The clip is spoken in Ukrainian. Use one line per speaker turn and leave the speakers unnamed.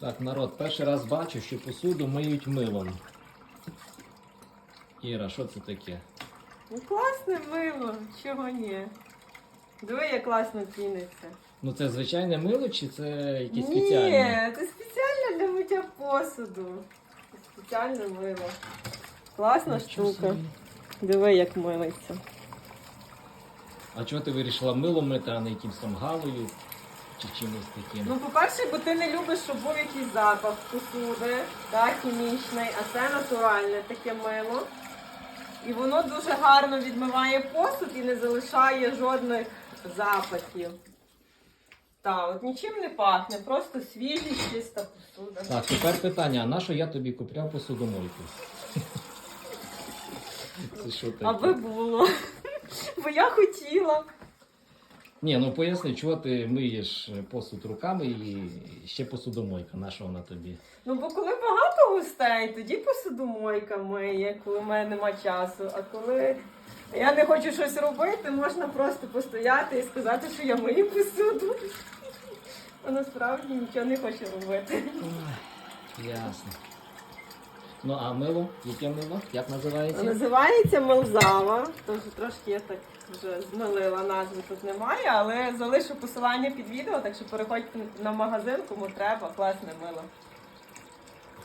Так, народ, перший раз бачу, що посуду миють милом. Іра, що це таке?
Ну класне мило, чого ні. Диви, як класно піниться.
Ну це звичайне мило чи це якесь
Ні, це спеціально для миття посуду. Це спеціальне мило. Класна
Нічого
штука.
собі.
Диви, як милиться.
А чого ти вирішила мило мити, а не якимсь там галою чи чимось таким?
Ну, по-перше, бо ти не любиш, щоб був якийсь запах посуди, так, хімічний, а це натуральне таке мило. І воно дуже гарно відмиває посуд і не залишає жодних запахів. Так, от нічим не пахне, просто свіжість, чиста посуда.
Так, тепер питання, а на що я тобі купляв посудомойку? Це що таке?
Аби було. Бо я хотіла.
Ні, ну поясни, чого ти миєш посуд руками і ще посудомойка, на що вона тобі?
Ну, бо коли багато гостей, тоді посудомойка миє, коли в мене нема часу. А коли я не хочу щось робити, можна просто постояти і сказати, що я мию посуду. А насправді нічого не хочу робити.
Ой, ясно. Ну а мило? Яке мило? Як називається?
Називається Мелзава. Тож трошки я так вже змилила назву тут немає, але залишу посилання під відео, так що переходьте на магазин, кому треба, класне мило.